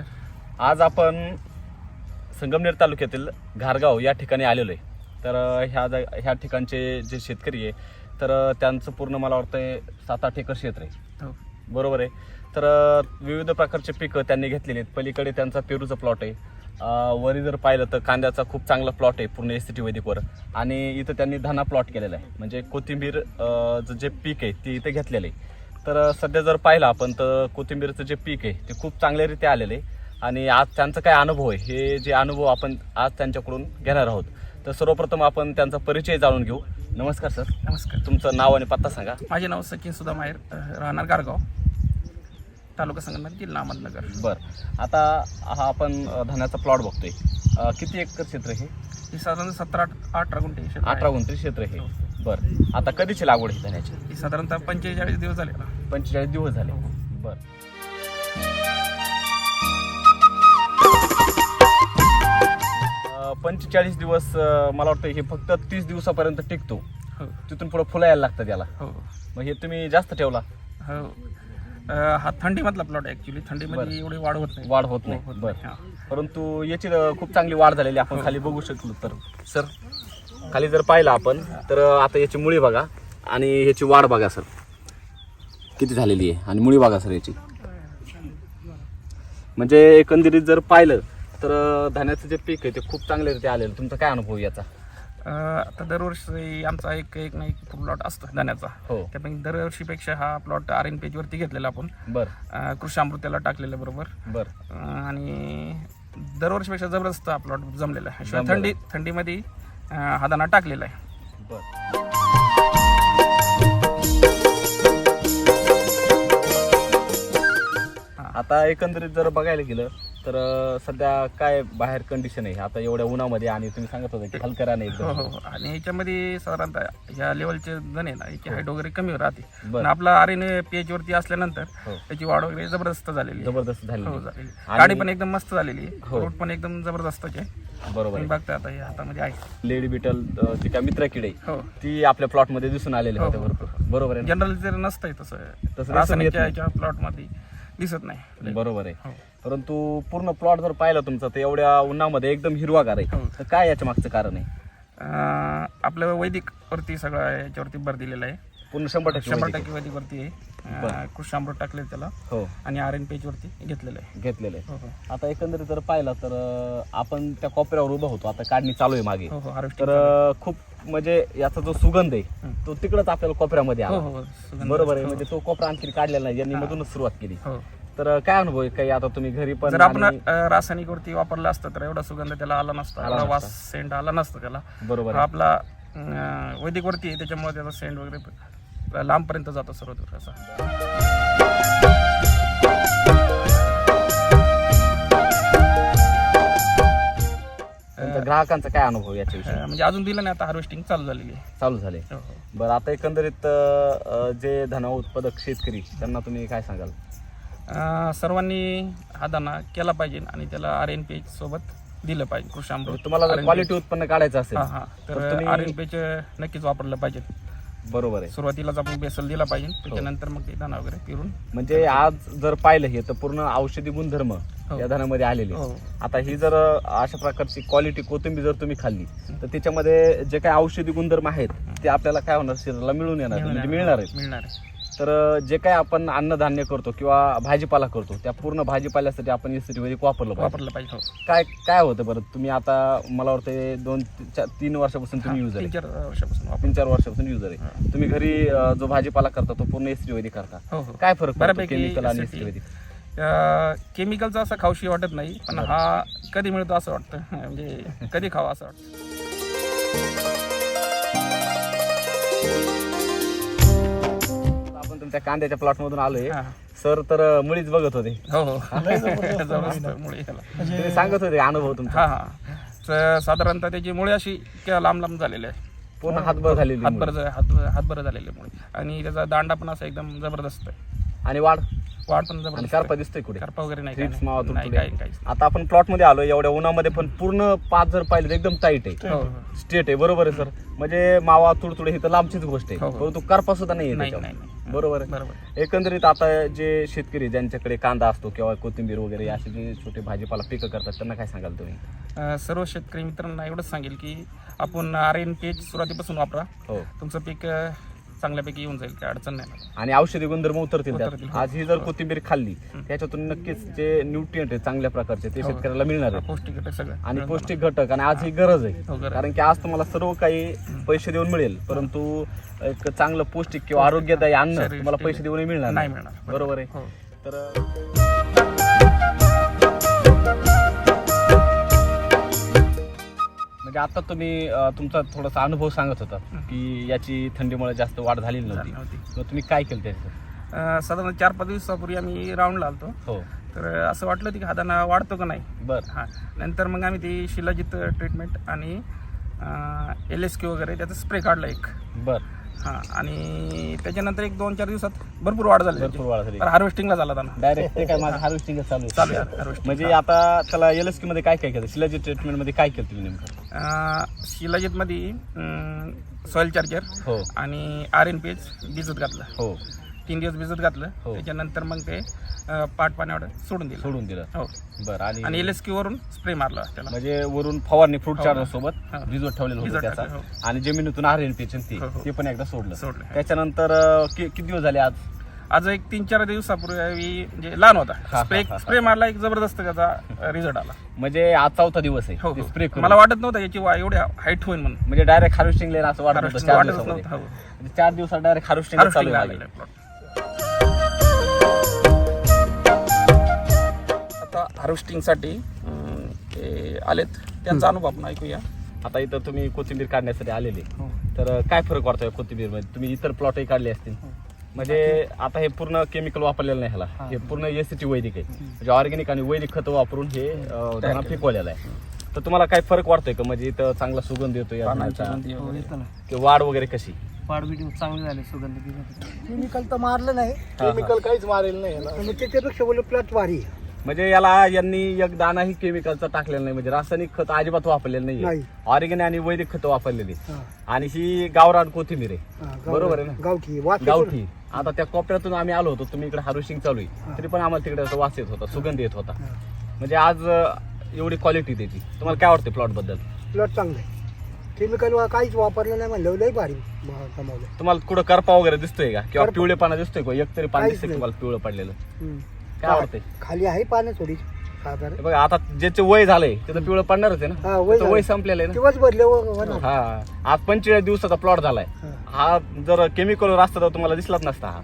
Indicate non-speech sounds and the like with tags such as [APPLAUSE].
नमस्कार. आज आपण संगमनेर तालुक्यातील घारगाव या ठिकाणी आलेलो आहे. तर ह्या जा ह्या ठिकाणचे जे शेतकरी आहे तर त्यांचं पूर्ण मला वाटतं सात आठ एकर क्षेत्र आहे. हो. बरोबर आहे. तर विविध प्रकारचे पिकं त्यांनी घेतलेली आहेत. पलीकडे त्यांचा पेरूचा प्लॉट आहे. वरी जर पाहिलं तर कांद्याचा खूप चांगला प्लॉट आहे पूर्ण एस टी वैदिकवर आणि इथं त्यांनी धना प्लॉट केलेला आहे. म्हणजे कोथिंबीर जे पीक आहे ते इथं घेतलेलं आहे. तर सध्या जर पाहिलं आपण तर कोथिंबीरचं जे पीक आहे ते खूप चांगल्यारीत्या आलेलं आहे. आणि आज त्यांचा काय अनुभव आहे हे जे अनुभव आपण आज त्यांच्याकडून घेणार आहोत. तर सर्वप्रथम आपण त्यांचा परिचय जाणून घेऊ. नमस्कार सर. नमस्कार. तुमचं नाव आणि पत्ता सांगा. माझे नाव सचिन सुधा माहेर राहणार गारगाव तालुका संगमनेर जिल्हा अहमदनगर. बर. आता हा आपण धान्याचा प्लॉट बघतोय. किती एकर क्षेत्र हे? ही साधारण सतरा अठरा गुंठे. अठरा गुंठे क्षेत्र हे. बर. आता कधीची लागवड आहे धान्याची? ही साधारणतः पंचेचाळीस दिवस झाले ना. पंचेचाळीस दिवस झाले. बर. पंचेचाळीस दिवस अ, मला वाटतं हे फक्त तीस दिवसापर्यंत टिकतो. हो. तिथून पुढे फुलं यायला लागतात याला. हो. मग हे तुम्ही जास्त ठेवला? हो. अ, हा थंडीमधला प्लॉट आहे ॲक्च्युली थंडीमध्ये एवढी वाढ होत नाही. वाढ होत हो, नाही होत बर. हा. परंतु याची अ, खूप चांगली वाढ झालेली. आपण खाली बघू शकलो तर. सर? खाली जर पाहिलं आपण तर आता याची मुळी बघा आणि याची वाढ बघा सर. किती झालेली आहे? आणि मुळी बघा सर याची. म्हणजे एकंदरीत जर पाहिलं तर धान्याचं जे पीक आहे ते खूप चांगल्यारीत्या आलेलं तुमचा काय अनुभव याचा? आता दरवर्षी आमचा एक एक ना एक प्लॉट असतो धान्याचा. हो. त्यापैकी दरवर्षीपेक्षा हा प्लॉट आर एन पेजवरती घेतलेला आपण. बर. कृषी अमृताला टाकलेलं बरोबर? बर. आणि दरवर्षीपेक्षा जबरदस्त हा प्लॉट जमलेला आहे. थंडी थंडीमध्ये हा दाणा टाकलेला आहे. बर. आता एकंदरीत जर बघायला गेलं तर सध्या काय बाहेर कंडिशन आहे? आता एवढ्या उन्हामध्ये आणि तुम्ही सांगत होता की हलकराने हो एकदम. हो हो. आणि याच्यामध्ये साधारणतः ह्या लेवलचे जण आहे ना याची हाईट वगैरे कमी राहते. बर. पण आपला आर एन पीएच वरती असल्यानंतर हो. त्याची वाढ वगैरे जबरदस्त झालेली आहे. जबरदस्त झाली हो झालेली आणि- गाडी पण एकदम मस्त झालेली आहे. हो. रोड पण एकदम जबरदस्तच आहे. बरोबर तुम्ही बघता आता हे हातामध्ये आहे. लेडी बिटल अं, ती काय मित्र किडे हो. ती आपल्या प्लॉटमध्ये दिसून आलेले हो, होते हो, भरपूर. बरोबर आहे ना? जनरल जर नसतंय तसं. तसं रासायनिकच्या येत ह्याच्या प्लॉटमध्ये. दिसत नाही. बरोबर आहे. हो. परंतु पूर्ण प्लॉट जर पाहिलं तुमचं तर एवढ्या उन्हामध्ये एकदम हिरवागार आहे. हो. तर काय याच्या मागचं कारण आहे? अं, आपलं वैदिक वरती सगळं याच्यावरती भर दिलेला आहे. पूर्ण शंभर टक्के शंभर टक्के वैदिक वरती आहे. बरं. कृषी टाकले त्याला. हो. आणि आर एन पेज वरती घेतलेलं आहे. घेतलेलं हो हो. आता एकंदरीत जर पाहिलं तर अं, आपण त्या कोपऱ्यावर उभा होतो. आता काढणी चालू आहे मागे. हो हो. तर अं, खूप म्हणजे याचा जो सुगंध आहे. तो तिकडच आपल्याला कोपऱ्यामध्ये हो आला हो. सुगंध बरोबर आहे. म्हणजे तो कोपरा आणखी काढलेला नाही. यांनी मधूनच सुरुवात केली. हो. तर अं, काय अनुभव आहे? काही आता तुम्ही घरी पण जर आपण आणि- अं, रासायनिक वरती वापरलं असतं तर एवढा सुगंध त्याला आला नसता. एवढा वास. सेंट आला नसतं त्याला. बरोबर हा आहे. आपला अं, वैदिक वरती आहे. त्याच्यामुळे त्याचा सेंट वगैरे लांबपर्यंत जातो सर्वदूर असा. नंतर ग्राहकांचा काय अनुभव याच्याविषयी? म्हणजे अजून दिलं नाही आता हार्वेस्टिंग चालू झालेली आहे. चालू झाले. हो, हो. बरं आता एकंदरीत जे धना उत्पादक शेतकरी त्यांना तुम्ही काय सांगाल? सर्वांनी हा दाना केला पाहिजे आणि त्याला आर एन पी सोबत दिलं पाहिजे कृषी अमृत म्हणजे तुम्हाला क्वालिटी उत्पन्न काढायचं असेल तर आर एन पीच नक्कीच वापरलं पाहिजे. बरोबर आहे. सुरुवातीलाच आपण बेसल दिला पाहिजे त्याच्यानंतर मग ते दाना वगैरे पिरून म्हणजे आज जर पाहिलं हे तर पूर्ण औषधी गुणधर्म हो. या धानामध्ये आलेले हो. आता ही जर अशा प्रकारची क्वालिटी कोथिंबीर जर तुम्ही खाल्ली तर त्याच्यामध्ये जे काही औषधी गुणधर्म आहेत ते आपल्याला काय होणार? शरीराला मिळून येणार म्हणजे मिळणार आहेत. मिळणार आहे तर जे काही आपण अन्नधान्य करतो किंवा भाजीपाला करतो त्या पूर्ण भाजीपाल्यासाठी आपण वैदिक वापरलं पाहिजे. वापरलं पाहिजे हो. काय काय होतं बरं? तुम्ही आता मला वाटतं दोन चा- तीन वर्षापासून तुम्ही युजर तीन आहे. चार वर्षापासून वापर तीन चार वर्षापासून युजर आहे. तुम्ही घरी अं, जो भाजीपाला करता तो पूर्ण वैदिक करता. हो हो. काय फरक पडतो बऱ्यापैकी केमिकल आणि. एसीटी वैदिक केमिकलचा असं खावशी वाटत नाही पण हा कधी मिळतो असं वाटतं. [LAUGHS] म्हणजे कधी खावा असं वाटतं. तुमच्या कांद्याच्या प्लॉट मधून आलोय. हा. सर तर मुळीच बघत होते. हो हो. [LAUGHS] जबरदस्त मुळे याला. तुम्ही सांगत होते अनुभव तुमचा. हा हा. साधारणतः त्याची मुळे अशी किंवा लांब लांब झालेली आहे. पूर्ण हातभर झालेली हातभर. हात हातभर झालेली मुळे. आणि त्याचा दांडा पण असा एकदम जबरदस्त आहे. आणि वाढ वाढ पण आणि जबरदस्त कारपा दिसतोय कुठे करपा वगैरे नाही Thrips, काही मावा, नाही. नाही तुडतुडे. काही काहीच आता आपण प्लॉटमध्ये आलो एवढ्या उन्हामध्ये पण पूर्ण पाच जर पाहिलं तर एकदम टाईट आहे नाही. हो, हो. स्टेट आहे बरोबर आहे सर म्हणजे मावा तुडतुडे ही तर लांबचीच गोष्ट आहे हो, हो. परंतु करपा सुद्धा नाही नाही आहे नाही त्याच्यावर. नाही. बरोबर आहे बरोबर एकंदरीत आता जे शेतकरी ज्यांच्याकडे कांदा असतो किंवा कोथिंबीर वगैरे असे जे छोटे भाजीपाला पिकं करतात त्यांना काय सांगाल तुम्ही अं, सर्व शेतकरी मित्रांना एवढंच सांगेल की आपण आर एन पेज सुरुवातीपासून वापरा हो तुमचं पीक अं, चांगल्यापैकी येऊन जाईल काही अडचण नाही आणि औषधी गुणधर्म उतरतील उतरतील, त्यात हो. आज ही जर कोथिंबीर खाल्ली त्याच्यातून नक्कीच जे न्यूट्रियंट आहे चांगल्या प्रकारचे ते हो. शेतकऱ्याला मिळणार आहे पौष्टिक घटक सगळं. आणि मिळून पौष्टिक घटक आणि आज ही गरज हो, आहे. गरज. कारण की आज तुम्हाला सर्व काही पैसे देऊन मिळेल परंतु एक चांगलं पौष्टिक किंवा आरोग्यदायी अन्न शरीर- तुम्हाला पैसे देऊन मिळणार नाही. मिळणार. बरोबर आहे? हो. तर आता तुम्ही अं, तुमचा थोडासा अनुभव सांगत होता की याची थंडीमुळे जास्त वाढ झालेली नव्हती. मग तुम्ही काय केलं त्याचं? अं, साधारण चार पाच दिवसापूर्वी आम्ही राऊंडला आलतो. हो. तर असं वाटलं होतं की हाताना वाढतो का नाही? बर. हां. नंतर मग आम्ही ती शिलाजित ट्रीटमेंट आणि एल एस क्यू वगैरे त्याचा स्प्रे काढला एक. बर. हां. आणि त्याच्यानंतर एक दोन चार दिवसात भरपूर वाढ झाली भरपूर वाढ झाली. हार्वेस्टिंगला झाला त्यांना डायरेक्ट ते काय माझं हार्वेस्टिंग चालू आहे. चालू आहे हार्वेस्टिंग म्हणजे आता त्याला एल एसमध्ये काय काय केलं? शिलाजी ट्रीटमेंटमध्ये काय केलं तुम्ही नेमकं? शिलाजितमध्ये सॉइल चार्जर हो. आणि आर एन पी एच भिजत घातलं. हो. तीन दिवस भिजत घातलं. हो. त्याच्यानंतर मग ते अं, पाट पाण्यावर सोडून दिलं. सोडून दिलं. हो. बरं आणि आणि एल एस क्यू वरून स्प्रे मारला त्याला. म्हणजे वरून फवारणी फ्रूट हो. चार्जर सोबत हो. भिजवत ठेवलेलं होतं भिजवत त्याचा. टाकलं, हो. आणि जमिनीतून आर एन पी ती. हो, हो. ते पण एकदा सोडलं. सोडलं. त्याच्यानंतर अं, कि- किती दिवस झाले आज? आज एक तीन चार दिवसापूर्वी म्हणजे लहान होता हा, स्प्रे हा, हा. स्प्रे मारला एक जबरदस्त त्याचा रिझल्ट आला. म्हणजे आज चौथा दिवस हो आहे हो. स्प्रे करून. मला वाटत नव्हतं याची वा- एवढी हाईट होईल म्हणून. म्हणजे डायरेक्ट हार्वेस्टिंग लेन असं वाटत नव्हतं, हो. म्हणजे चार दिवसात डायरेक्ट हार्वेस्टिंग चालू. आता हार्वेस्टिंगसाठी आलेत. त्यांचा अनुभव आपण ऐकूया. आता इथं तुम्ही कोथिंबीर काढण्यासाठी आलेले. हो. तर काय फरक वाटतोय कोथिंबीरमध्ये तुम्ही इतर प्लॉटही काढले असतील. म्हणजे आता हे पूर्ण केमिकल वापरलेलं नाही ह्याला. हे. पूर्ण एसीटी वैदिक आहे. म्हणजे ऑर्गॅनिक आणि वैदिक खतं वापरून हे त्यांना पिकवलेलं आहे. तर तुम्हाला काय फरक वाटतोय का? म्हणजे इथं चांगला सुगंध येतो या झाडाचा? हो. येतो की वाढ वगैरे कशी? वाढ बिडी चांगली झाली सुगंध केमिकल तर मारलं नाही. केमिकल काहीच मारेल नाही त्याच्यापेक्षा बोलले प्लॉट भारी आहे. म्हणजे याला यांनी एक दानाही केमिकलचा टाकलेला नाही. म्हणजे रासायनिक खत अजिबात वापरलेलं नाही नाही. ऑर्गॅनिक आणि वैदिक खतं वापरलेली. हा, आणि ही गावरान कोथिंबीर आहे. हा, बरोबर आहे ना? गावठी वास येतो गावठी. आता त्या कोपऱ्यातून आम्ही आलो होतो. तुम्ही इकडे हार्वेस्टिंग चालू आहे. तरी पण आम्हाला तिकडे असं वास येत होता सुगंध येत होता. हा. म्हणजे आज अं, एवढी क्वालिटी त्याची तुम्हाला काय वाटते प्लॉटबद्दल. प्लॉट चांगलं आहे केमिकल वा- काहीच वापरलं नाही म्हणलं. लय भारी म- कमावलं. तुम्हाला कुठं करपा वगैरे दिसतोय का? किंवा करपा. पिवळेपणा दिसतोय का? एक तरी पाणी काहीच दिसतंय नाही. तुम्हाला पिवळं पडलेलं. हम्म. काय खाली आहे पानं थोडी बघा आता ज्याचे वय झालंय त्याचं पिवळं पडणारच आहे ना? वय वय संपलेलं आहे दिवस हा आज पंचेचाळीस दिवसाचा प्लॉट झालाय. हा. जर केमिकलवर असता तर तुम्हाला दिसलाच नसता हा.